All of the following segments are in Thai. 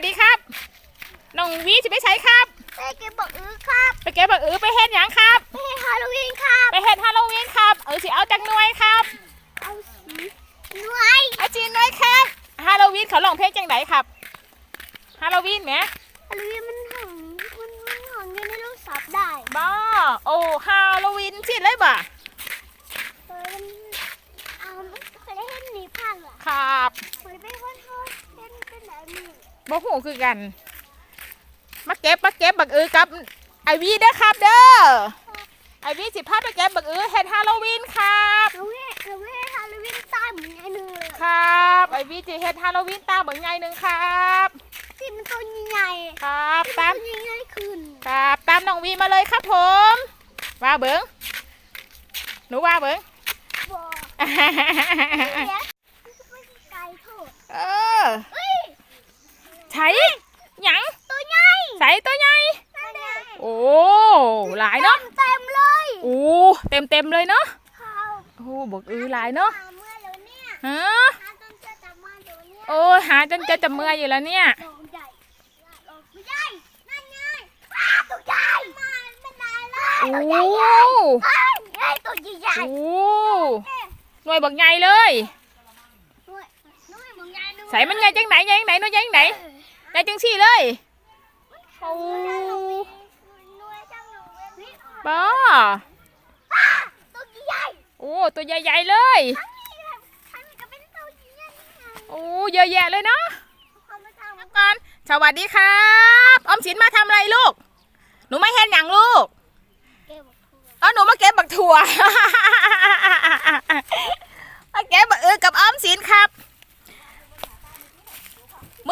สวัสดีครับน้องวีจะไปใช้ครับ ไปเก็บบอกอื้อครับ ไปเก็บบักอือไปเฮ็ดหยังครับ ไปให้ฮาโลวีนครับ ไปเฮ็ดฮาโลวีนครับ เออสิเอาจังหน่วยครับ เอาสีหน่วยเอาจีนหน่วยครับ ฮาโลวีนเขาลองเพลงจังไดครับ ฮาโลวีนแหมฮาโลวีนมันหังมันมันหังอยู่ในโทรศัพท์ได้บ้าโอ้ฮาโลวีนสิเลยบ่ะ เออมันเอาเคยได้เห็นหนีพังเหรอ ครับ เคยไปคนเขาเห็นเป็นไหนมือ บ่ฮู้คือกัน มาเก็บมาเก็บบักอือกับไอวีเด้อครับเด้อไอวีสิพาไปเก็บบักอือเฮ็ดฮาโลวีนครับเราให้เราให้ฮาโลวีนตายเหมือนไอ้หนึ่งเลยครับไอวีจะเฮ็ดฮาโลวีนตามเบิ่งใหญ่หนึงครับที่มันตัวใหญ่ครับๆตามตัวใหญ่ๆขึ้นครับตามน้องวีมาเลยครับผมว่าเบิงหนูว่าเบิง บอกเนี่ยมันไกลโทษ เออ เฮ้ย ใช้หยังตัวใหญ่ใส่ตัวใหญ่นั่นไงโอ้หลายเนาะเต็มเลยโอ้เต็มเต็มๆเล ยเนาะเขาโอ้บอกอือหลายเนาะหาเมื่อแล้วเนี่ยฮะหาจนจะจับมาตัวเนี่ยโอ้ยหาจนจะจะเมื่อยอยู่แล้วเนี่ยโดนใหญ่โดนไม่ใหญ่นั่นไงว้าตัวใหญ่มาเป็นนายเลยโอ้ตัวใหญ่ใหญ่เฮ้ยไอ้ตัวใหญ่ใหญ่โอ้หน่วยบักใหญ่เลยด้วยด้วยมึงใหญ่ด้วยใส่มันใหญ่จังไหนใหญ่จังไหนหน่วยใหญ่จังไหนใหญ่จังสี่เลยโอ้ด้วยจังหนูเว้ยพี่บ้าว้าตัวใหญ่โอ้ตัวใหญ่ๆเลยทั้งนี้แบบทั้งนี้ก็เป็นตัวใหญ่โอ้เยอะแยะเลยเนาะเขามาทำก่อนสวัสดีครับออมสินมาทำอะไรลูก หนูไม่เห็นอย่างลูกเก็บถั่วเออหนูมาเก็บบักถั่วมาเก็บบักเออกับออมสินครับ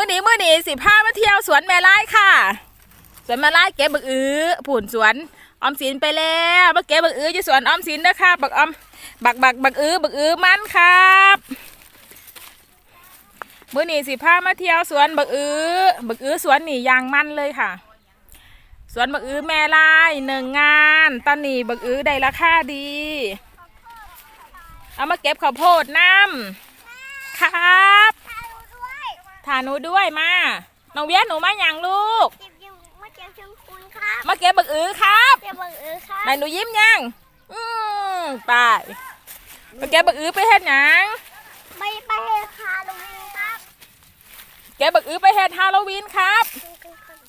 มื้อนี้มื้อนี้สิพามาเที่ยวสวนแม่ไร่ค่ะ สวนแม่ไร่เก็บบักอื้อผุ่นสวนออมสินไปแล้วมาเก็บบักอื้อที่สวนออมสินนะคะบักออมบักบักบักอื้อบักอื้อมันครับมื้อนี้สิพามาเที่ยวสวนบักอื้อบักอื้อสวนนี่ยางมันเลยค่ะ สวนบักอื้อแม่ลายหนึ่งงาน ตอนนี้บักอื้อได้ราคาดี เอามาเก็บข้าวโพดน้ำครับ ถ่ายรูปด้วย ถ่าหนูด้วยมา น้องเวียนหนูมาอย่างลูก เก็บยังมาเก็บเชิงคุณครับมาเก็บบักอือครับเก็บบังเอิญครับไหนหนูยิ้มยัง อืมไปมาเก็บบักอือไปเฮ็ดหยังไปไปฮาโลวีนครับ เก็บบักอือไปเฮ็ดฮาโลวีนครับ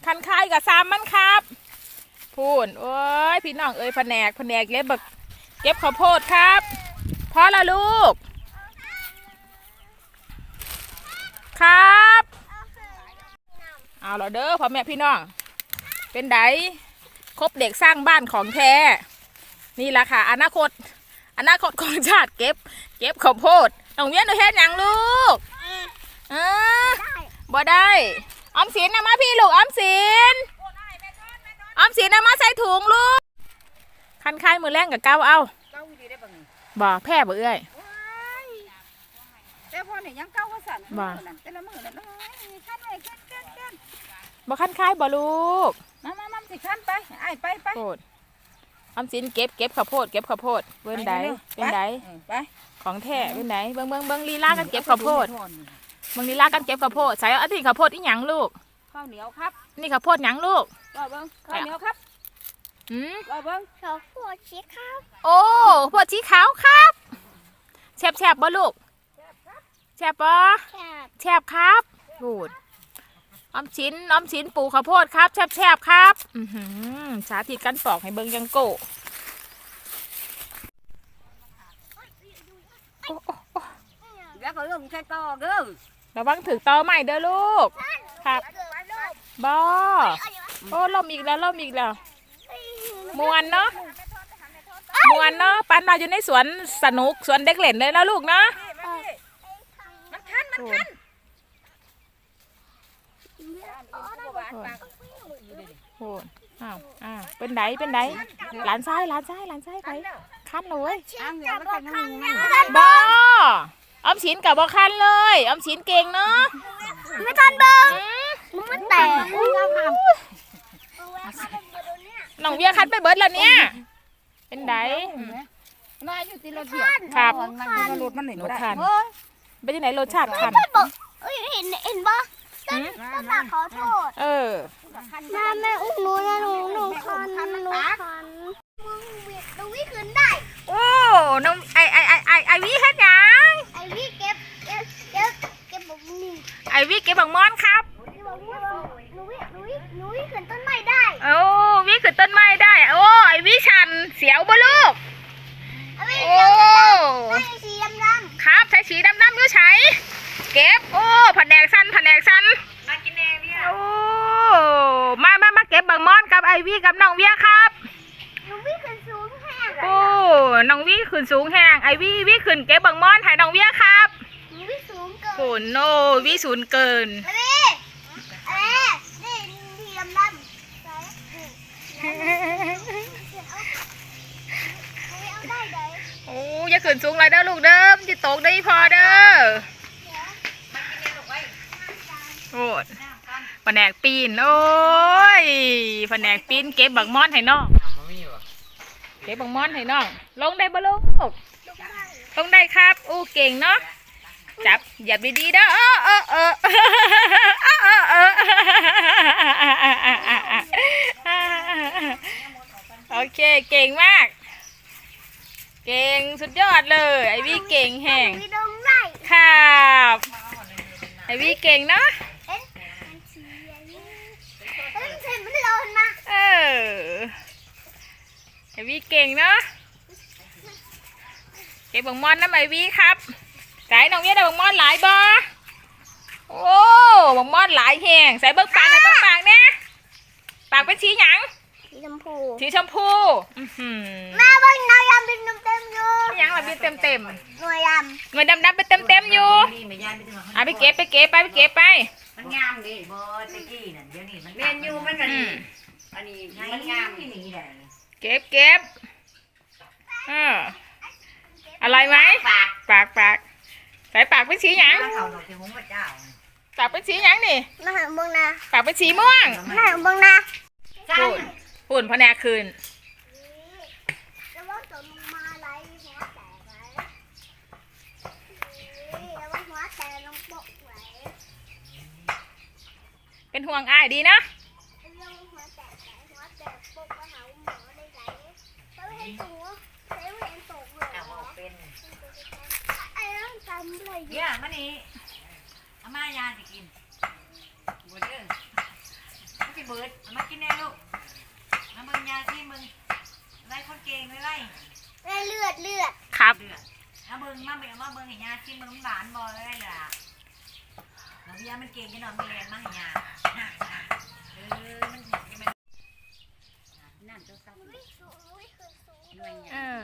คันคายกับซามมันครับพูนโอ้ยพี่น้องเอ้ยแผนกแผนกเล็บบักเก็บข้าวโพดครับพอละลูกครับ เอาละเด้อพ่อแม่พี่น้อง เป็นไดครบเด็กสร้างบ้านของแท้ นี่แหละค่ะ อนาคต อนาคตของชาติเก็บ เก็บข้าวโพดน้องเวียนหนูเฮ็ดหยังลูกเออได้บ่ได้ ออมสินนะมาพี่ลูก ออมสิน ออมสินนะมาใส่ถุงลูก คันคายมือแรงกับเก้าเอาเก้าดีได้บังนี่บ่แพ้บ่เอ้ยแต่พอเนี่ยยังเก้าว่าสั่นว่าแต่ละมือนั่นน้อยขั้นไปขั้นขั้นขั้น บ่คันคายบ่ลูกมามามาสิขั้นไปไอ้ไปไปโพดออมสินเก็บเก็บข้าวโพดเก็บข้าวโพดเบิ่นใดเป็นใดไปของแท้เป็นใดเบิ่งเบิ่งเบิ่งลีลากันเก็บข้าวโพดเบิ่งลีลากันเก็บข้าวโพดใส่เอาอันนี้ข้าวโพดอีหยังลูกข้าวเหนียวครับ นี่ข้าวโพดหยังลูกว่าเบิ้งข้าวเหนียวครับหืมว่าเบิ้งเขาปวดชี้ครับโอ้โพดสีขาวครับแซ่บแซ่บๆบ่ลูกแซ่บบ่แคบแชบครับพูด ออมชิ้นออมชิ้นปูข้าวโพดครับแชบแชบๆครับอือหือสาธิตการปอกให้เบิงยังโกะโอ้โอ้โอ้แล้วก็เรื่องใช้ต่อเด้อระวังถือตอใหม่เด้อลูก ครับบอโอ้ล่มอีกแล้วล่มอีกแล้วมวนเนาะมวนเนาะปันเราอยู่ในสวนสนุกสวนเด็กเล่นเลยนะลูกเนาะมันขั้นมันโอ้ขั้น โหอ้าวอ้าวเป็นไดเป็นไดหลานซ้ายหลานซ้ายหลานซ้ายไปคันเลยอ้างเหนียวมันขั้นน้ำมันบอออมสินกับบอคันเลยออมสินเก่งเนาะไม่ทันเบิ้งอืมมันแตกน้องเบียร์คันไปเบิดแล้วเนี่ยเป็นไดน่าอยู่ที่เราเถียงครับมันก็รถมันหนีรถคันเป็นยังไงรสชาติคันบอกเอ้ยเห็นเห็นปะ ต้นต้นหมากขอโทษเออแม่แม่อุ้มหนูนะหนูหนูคันหนูคันมึงเวียดตรงนี้ขึ้นได้ โอ้น้องไอไอไอไอไอวิเฮ็ดหยังไอ้พี่เก็บเก็บเก็บเก็บบอกนี่ไอวิเก็บบักมอนครับหนูบอกหนูวิหนูวิหนูวิขึ้นต้นไม้ได้ โอ้วิขึ้นต้นไม้ได้ โอ้ไอวิชันเสียวบ่ลูกไอ้พี่โอ้เก็บสีดำดำครับใช้สีดำๆอยู่ใช้เก็บ โอ้แผนกสันแผนกสัน มากินแน่เบี้ย โอ้มามามาเก็บบักมอน กับไอวิกับน้องเวียครับหนูวิขึ้นสูงแห้งโอ้น้องวิขึ้นสูงแหงไอวิวิขึ้นเก็บบักมอนให้น้องเวียครับหนูวิสูงเกินโอ้โนวิสูนเกินไอ้พี่เอ๊ะนี่สีดำดำใส่เอาได้ไหนโอ้อย่าขึ้นสูงเลยเด้อลูกเด้อมันจะตกได้พอเด้อโอ้ยแผนกปีน โอ้ย แผนกปีนเก็บบักมอนให้น้องเก็บบักมอนให้น้อง ลงได้บ่ลูกลงได้ครับ อู้เก่งเนาะ จับเหยียบดีๆเด้อเออเออเออเออเออเออโอเคเก่งมาก เก่งสุดยอดเลย ไอวี่เก่งแห่งมีดงไร่ครับไอวี่เก่งเนาะ เอ๊ะมันเสียนี่เฮ้ยเห็นมันโลนมา เออ ไอวี่เก่งเนาะเก็บบังมอนน้ำไอวี่ครับใส่น้องเวียได้บังมอนหลายบ่โอ้บังมอนหลายแห่งใส่เบิ้งปากใส่เบิ้งปากเนี่ยปากเป็นสีหยังสีชมพูสีชมพูอื้อหือแม่ว่าน้อยยำเป็นนมเต็มอยู่หยังละบีเต็มเต็มหน่วยยๆเงินดำๆไปเต็มเต็มๆอยู่นี่ไม่ย่านไปถึงอะไปเก็บไปเก็บไปไปเก็บไปมันงามดิบ่ตะกี้นั่นเดี๋ยวนี้มันเรียนอยู่มันอันอืนี้ม อันนี้มันงามที่นี่ได้เก็บเก็บเอออะไรไหมฝากปากปากใส่ปากเป็นสีหยังมาเขาดอกเทงพระเจ้าปากเป็นสีหยังนี่ำมาหาเบงนะปากเป็นสีม่วงมาหาเบงนะปุ่นปุ่นพะแนกคืนแล้วว่าตัวมึงมาอะไรหัวแตกไหมแล้วว่าหัวแตกลงปกไหวเป็นห่วงอ้ายดีนะ เรื่องหัวแตกไหนหัวแตกปกมาหาหมอได้ไหนเขาเห็นตัวเขาเห็นตกเลย เอาเอาเป็น ไอ้ร่างกายมัน เลยเนี่ยมันนี่เอามายาสิกินบ่เด้อมันสิเบิดเอามากินแน่ลูกเอามึงยาที่มึงไล่คนเก่งไว้ไล่เลือดเลือดครับ เดือดเอาเบิ่งมาเบิ่งมาเบิ่งให้ยาที่มึงหวานบ่ได้ล่ะแล้วพี่ยามันเก่งจังเนาะมีแรงมาให้ยาเออมันมันนั่นตัวซับไม่สูงไม่เคยสูงหน่วยเอใหญ่อ